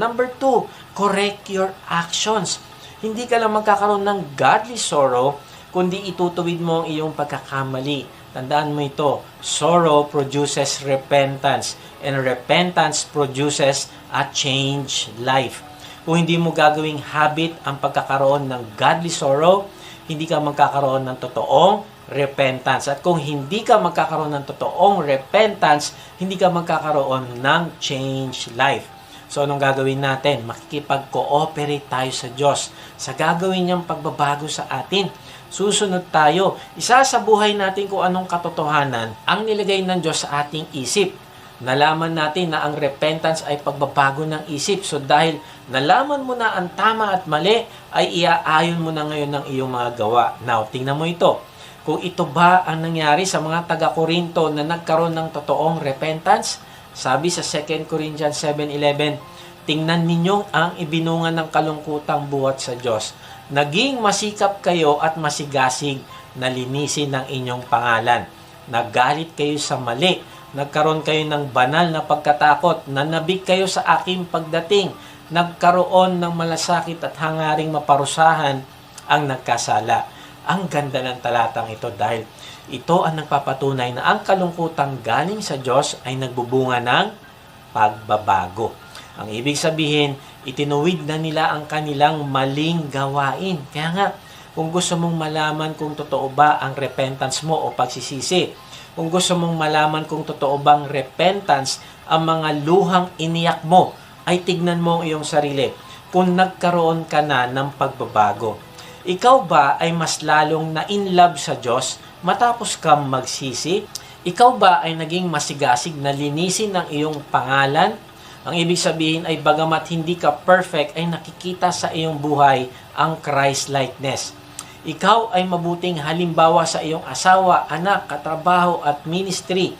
Number two, correct your actions. Hindi ka lang magkakaroon ng godly sorrow, kundi itutuwid mo ang iyong pagkakamali. Tandaan mo ito, sorrow produces repentance, and repentance produces a changed life. Kung hindi mo gagawing habit ang pagkakaroon ng godly sorrow, hindi ka magkakaroon ng totoong repentance. At kung hindi ka magkakaroon ng totoong repentance, hindi ka magkakaroon ng changed life. So, anong gagawin natin? Makikipag-cooperate tayo sa Diyos sa gagawin niyang pagbabago sa atin. Susunod tayo. Isa sa buhay natin kung anong katotohanan ang nilagay ng Diyos sa ating isip. Nalaman natin na ang repentance ay pagbabago ng isip. So dahil nalaman mo na ang tama at mali, ay iaayon mo na ngayon ng iyong mga gawa. Now, tingnan mo ito. Kung ito ba ang nangyari sa mga taga-Korinto na nagkaroon ng totoong repentance, sabi sa 2 Corinthians 7.11, Tingnan ninyo ang ibinungan ng kalungkutang buhat sa Diyos. Naging masikap kayo at masigasig na linisin ng inyong pangalan. Naggalit kayo sa mali. Nagkaroon kayo ng banal na pagkatakot. Nanabik kayo sa aking pagdating. Nagkaroon ng malasakit at hangaring maparusahan ang nagkasala. Ang ganda ng talatang ito dahil ito ang nagpapatunay na ang kalungkutang galing sa Diyos ay nagbubunga ng pagbabago. Ang ibig sabihin, itinuwid na nila ang kanilang maling gawain. Kaya nga, kung gusto mong malaman kung totoo ba ang repentance mo o pagsisisi, kung gusto mong malaman kung totoo bang repentance ang mga luhang iniyak mo, ay tignan mo ang iyong sarili kung nagkaroon ka na ng pagbabago. Ikaw ba ay mas lalong na in love sa Diyos matapos kang magsisi? Ikaw ba ay naging masigasig na linisin ng iyong pangalan? Ang ibig sabihin ay bagamat hindi ka perfect ay nakikita sa iyong buhay ang Christ-likeness. Ikaw ay mabuting halimbawa sa iyong asawa, anak, katrabaho at ministry.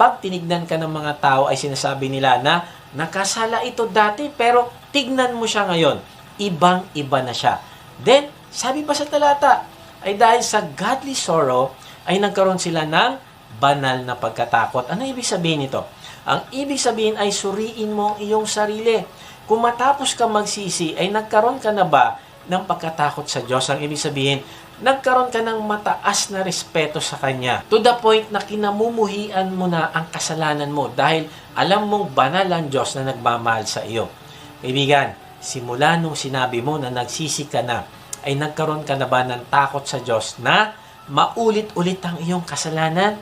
Pag tinignan ka ng mga tao ay sinasabi nila na nakasala ito dati pero tignan mo siya ngayon. Ibang-iba na siya. Then, sabi pa sa talata, ay dahil sa godly sorrow ay nagkaroon sila ng banal na pagkatakot. Ano ibig sabihin nito? Ang ibig sabihin ay suriin mo ang iyong sarili. Kung matapos ka magsisi, ay nagkaroon ka na ba ng pagkatakot sa Diyos? Ang ibig sabihin, nagkaroon ka ng mataas na respeto sa Kanya. To the point na kinamumuhian mo na ang kasalanan mo dahil alam mong banal ang Diyos na nagmamahal sa iyo. Kaibigan, simula nung sinabi mo na nagsisi ka na, ay nagkaroon ka na ba ng takot sa Diyos na maulit-ulit ang iyong kasalanan?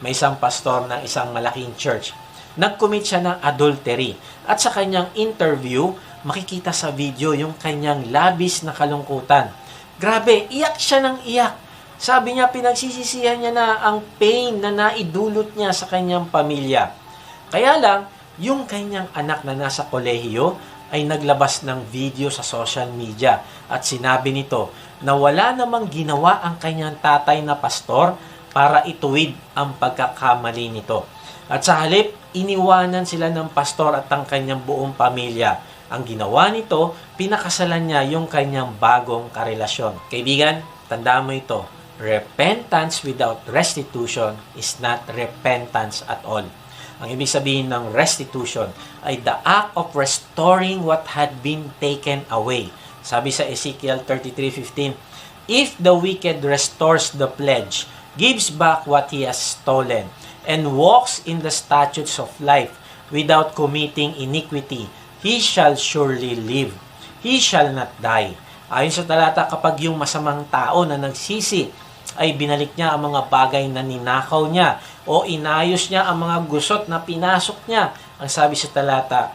May isang pastor ng isang malaking church. Nag-commit siya ng adultery. At sa kanyang interview, makikita sa video yung kanyang labis na kalungkutan. Grabe, iyak siya ng iyak. Sabi niya, pinagsisisihan niya na ang pain na naidulot niya sa kanyang pamilya. Kaya lang, yung kanyang anak na nasa kolehiyo ay naglabas ng video sa social media at sinabi nito na wala namang ginawa ang kanyang tatay na pastor para ituwid ang pagkakamali nito. At sa halip, iniwanan sila ng pastor at ang kanyang buong pamilya. Ang ginawa nito, pinakasalan niya yung kanyang bagong karelasyon. Kaibigan, tandaan mo ito, repentance without restitution is not repentance at all. Ang ibig sabihin ng restitution ay the act of restoring what had been taken away. Sabi sa Ezekiel 33:15, If the wicked restores the pledge, gives back what he has stolen, and walks in the statutes of life without committing iniquity, he shall surely live. He shall not die. Ayon sa talata, kapag yung masamang tao na nagsisi ay binalik niya ang mga bagay na ninakaw niya o inayos niya ang mga gusot na pinasok niya. Ang sabi sa talata,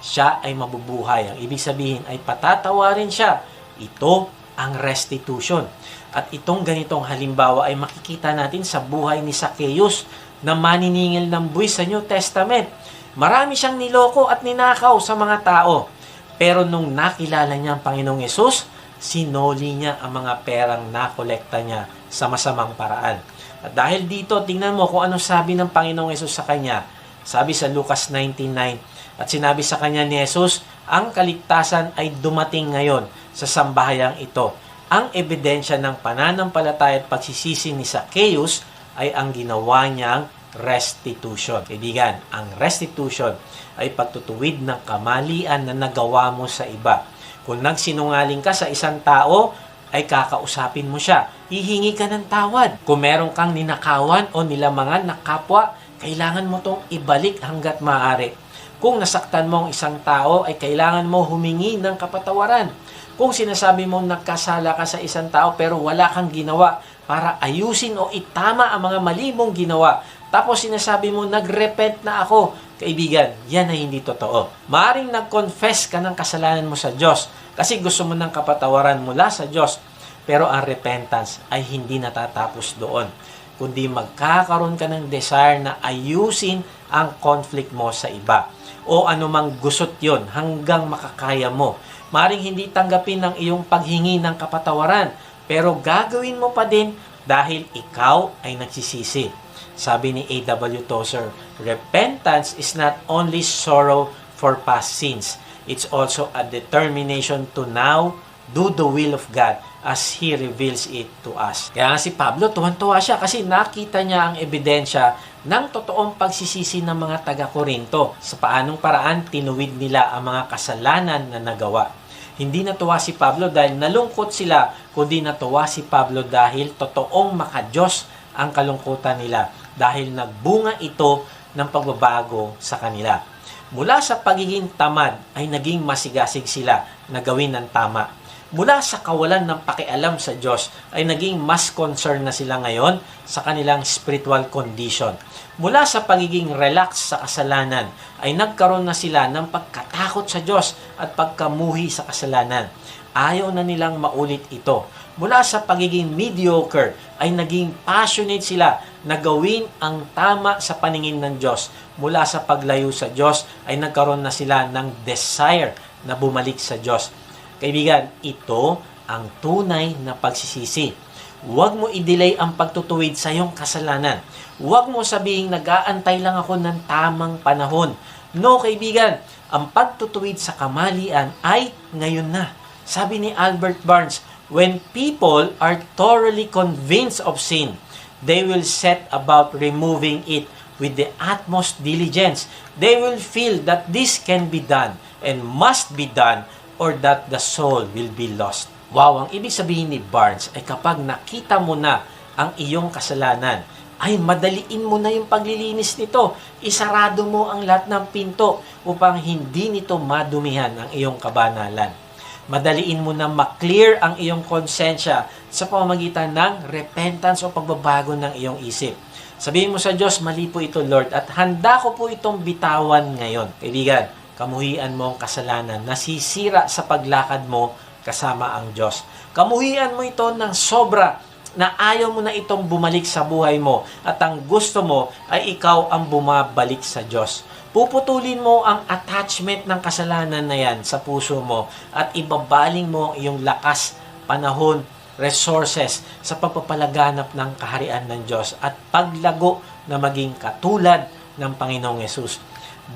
siya ay mabubuhay. Ang ibig sabihin ay patatawarin siya. Ito ang restitution. At itong ganitong halimbawa ay makikita natin sa buhay ni Zacchaeus na maniningil ng buwis sa New Testament. Marami siyang niloko at ninakaw sa mga tao. Pero nung nakilala niya ang Panginoong Yesus, sinoli niya ang mga perang nakolekta niya sa masamang paraan. At dahil dito, tingnan mo kung ano sabi ng Panginoong Yesus sa kanya. Sabi sa Lucas 19.9, at sinabi sa kanya ni Jesus, ang kaligtasan ay dumating ngayon sa sambahayang ito. Ang ebidensya ng pananampalataya at pagsisisi ni Zacchaeus ay ang ginawa niyang restitution. Kaibigan, ang restitution ay pagtutuwid ng kamalian na nagawa mo sa iba. Kung nagsinungaling ka sa isang tao, ay kakausapin mo siya. Hihingi ka ng tawad. Kung meron kang ninakawan o nilamangan na kapwa, kailangan mo tong ibalik hanggat maaari. Kung nasaktan mo ang isang tao, ay kailangan mo humingi ng kapatawaran. Kung sinasabi mo nagkasala ka sa isang tao pero wala kang ginawa para ayusin o itama ang mga mali mong ginawa, tapos sinasabi mo nagrepent na ako, kaibigan, yan ay hindi totoo. Maaring nag-confess ka ng kasalanan mo sa Diyos kasi gusto mo ng kapatawaran mula sa Diyos, pero ang repentance ay hindi natatapos doon kundi magkakaroon ka ng desire na ayusin ang conflict mo sa iba o anumang gusot yon hanggang makakaya mo. Maring hindi tanggapin ng iyong paghingi ng kapatawaran, pero gagawin mo pa din dahil ikaw ay nagsisisi. Sabi ni A.W. Tozer, repentance is not only sorrow for past sins, it's also a determination to now do the will of God as He reveals it to us. Kaya si Pablo, tuwan-tuwa siya kasi nakita niya ang ebidensya ng totoong pagsisisi ng mga taga-Korinto sa paanong paraan tinuwid nila ang mga kasalanan na nagawa. Hindi natuwa si Pablo dahil nalungkot sila, kundi natuwa si Pablo dahil totoong makajos ang kalungkutan nila dahil nagbunga ito ng pagbabago sa kanila. Mula sa pagiging tamad ay naging masigasig sila na gawin ng tama mula sa kawalan ng pakialam sa Diyos ay naging mas concerned na sila ngayon sa kanilang spiritual condition. Mula sa pagiging relax sa kasalanan ay nagkaroon na sila ng pagkatakot sa Diyos at pagkamuhi sa kasalanan. Ayaw na nilang maulit ito. Mula sa pagiging mediocre ay naging passionate sila na gawin ang tama sa paningin ng Diyos. Mula sa paglayo sa Diyos ay nagkaroon na sila ng desire na bumalik sa Diyos Kaibigan, ito ang tunay na pagsisisi. Huwag mo i-delay ang pagtutuwid sa iyong kasalanan. Huwag mo sabihin nag-aantay lang ako ng tamang panahon. No, kaibigan, ang pagtutuwid sa kamalian ay ngayon na. Sabi ni Albert Barnes, when people are thoroughly convinced of sin, they will set about removing it with the utmost diligence. They will feel that this can be done and must be done or that the soul will be lost. Wow, ang ibig sabihin ni Barnes ay kapag nakita mo na ang iyong kasalanan, ay madaliin mo na yung paglilinis nito. Isarado mo ang lahat ng pinto upang hindi nito madumihan ang iyong kabanalan. Madaliin mo na maklear ang iyong konsensya sa pamamagitan ng repentance o pagbabago ng iyong isip. Sabihin mo sa Diyos, mali po ito Lord at handa ko po itong bitawan ngayon. Kaibigan, kamuhian mo ang kasalanan, nasisira sa paglakad mo kasama ang Diyos. Kamuhian mo ito ng sobra na ayaw mo na itong bumalik sa buhay mo at ang gusto mo ay ikaw ang bumabalik sa Diyos. Puputulin mo ang attachment ng kasalanan na yan sa puso mo at ibabaling mo ang lakas, panahon, resources sa pagpapalaganap ng kaharian ng Diyos at paglago na maging katulad ng Panginoong Yesus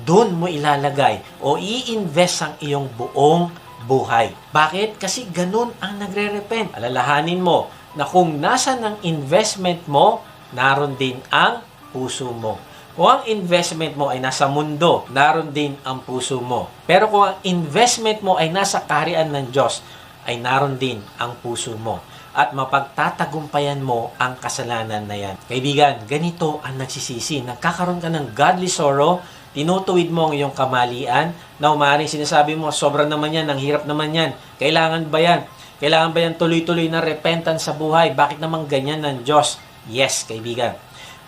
doon mo ilalagay o i-invest ang iyong buong buhay. Bakit? Kasi ganun ang nagre-repent. Alalahanin mo na kung nasa ng investment mo, naroon din ang puso mo. Kung ang investment mo ay nasa mundo, naroon din ang puso mo. Pero kung ang investment mo ay nasa kaharian ng Diyos, ay naroon din ang puso mo. At mapagtatagumpayan mo ang kasalanan na yan. Kaibigan, ganito ang nagsisisi. Nagkakaroon ka ng godly sorrow tinutuwid mo ang iyong kamalian, na umaring sinasabi mo, sobra naman yan, ang hirap naman yan, kailangan ba yan? Kailangan ba yan tuloy-tuloy na repentance sa buhay? Bakit naman ganyan ng Diyos? Yes, kaibigan.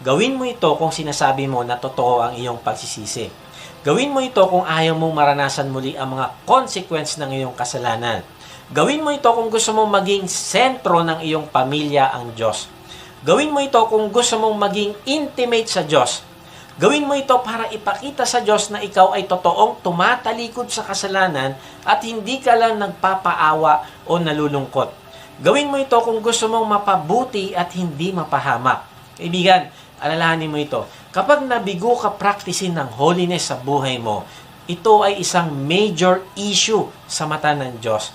Gawin mo ito kung sinasabi mo na totoo ang iyong pagsisisi. Gawin mo ito kung ayaw mong maranasan muli ang mga consequence ng iyong kasalanan. Gawin mo ito kung gusto mong maging sentro ng iyong pamilya ang Diyos. Gawin mo ito kung gusto mong maging intimate sa Diyos Gawin mo ito para ipakita sa Diyos na ikaw ay totoong tumatalikod sa kasalanan at hindi ka lang nagpapaawa o nalulungkot. Gawin mo ito kung gusto mong mapabuti at hindi mapahamak. Kaibigan, alalahanin mo ito. Kapag nabigo ka practicing ng holiness sa buhay mo, ito ay isang major issue sa mata ng Diyos.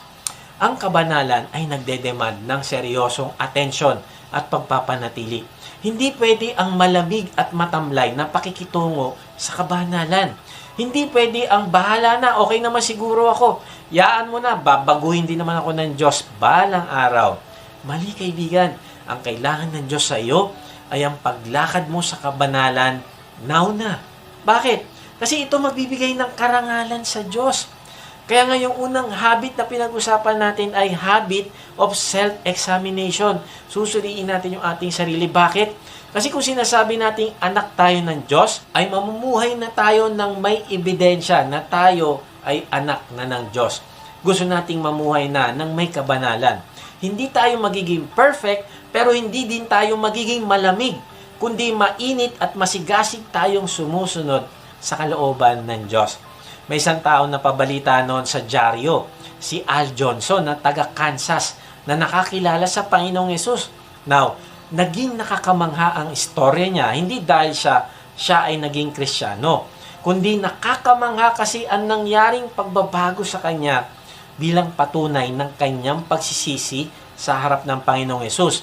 Ang kabanalan ay nagdedemand ng seryosong atensyon at pagpapanatili Hindi pwede ang malamig at matamlay na pakikitungo sa kabanalan. Hindi pwede ang bahala na, okay naman siguro ako. Yaan mo na, babaguhin din naman ako ng Diyos balang araw. Mali kaibigan, ang kailangan ng Diyos sa iyo ay ang paglakad mo sa kabanalan now na. Bakit? Kasi ito magbibigay ng karangalan sa Diyos. Kaya nga yung unang habit na pinag-usapan natin ay habit of self-examination. Susuriin natin yung ating sarili. Bakit? Kasi kung sinasabi nating anak tayo ng Diyos, ay mamumuhay na tayo ng may ebidensya na tayo ay anak na ng Diyos. Gusto nating mamuhay na ng may kabanalan. Hindi tayo magiging perfect, pero hindi din tayo magiging malamig, kundi mainit at masigasig tayong sumusunod sa kalooban ng Diyos. May isang tao na pabalita noon sa dyaryo, si Al Johnson na taga Kansas na nakakilala sa Panginoong Yesus. Now, naging nakakamangha ang istorya niya, hindi dahil siya, siya ay naging kristyano, kundi nakakamangha kasi ang nangyaring pagbabago sa kanya bilang patunay ng kanyang pagsisisi sa harap ng Panginoong Yesus.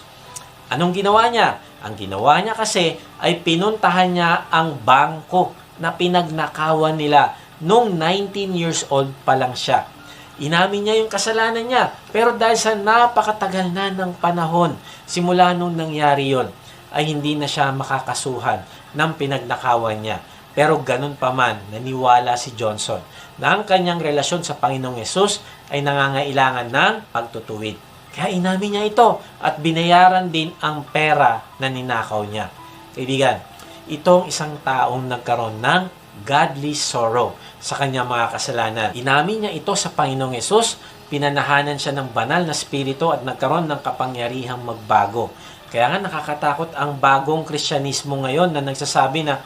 Anong ginawa niya? Ang ginawa niya kasi ay pinuntahan niya ang bangko na pinagnakawan nila nung 19 years old pa lang siya. Inamin niya yung kasalanan niya. Pero dahil sa napakatagal na ng panahon, simula nung nangyari yon, ay hindi na siya makakasuhan ng pinagnakawan niya. Pero ganun pa man, naniwala si Johnson na ang kanyang relasyon sa Panginoong Yesus ay nangangailangan ng pagtutuwid. Kaya inamin niya ito at binayaran din ang pera na ninakaw niya. Kaibigan, itong isang taong nagkaroon ng godly sorrow sa kanyang mga kasalanan. Inamin niya ito sa Panginoong Yesus, pinanahanan siya ng banal na spirito at nagkaroon ng kapangyarihang magbago. Kaya nga nakakatakot ang bagong Kristyanismo ngayon na nagsasabi na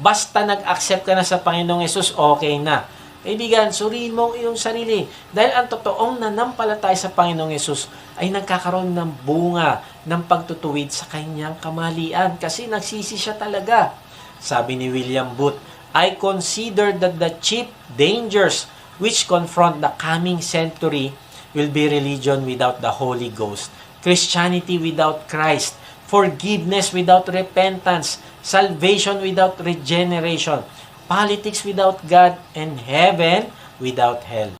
basta nag-accept ka na sa Panginoong Yesus, okay na. Kaibigan, suriin mo ang iyong sarili. Dahil ang totoong nanampalatay sa Panginoong Yesus ay nagkakaroon ng bunga ng pagtutuwid sa kanyang kamalian kasi nagsisi siya talaga. Sabi ni William Booth, I consider that the chief dangers which confront the coming century will be religion without the Holy Ghost, Christianity without Christ, forgiveness without repentance, salvation without regeneration, politics without God, and heaven without hell.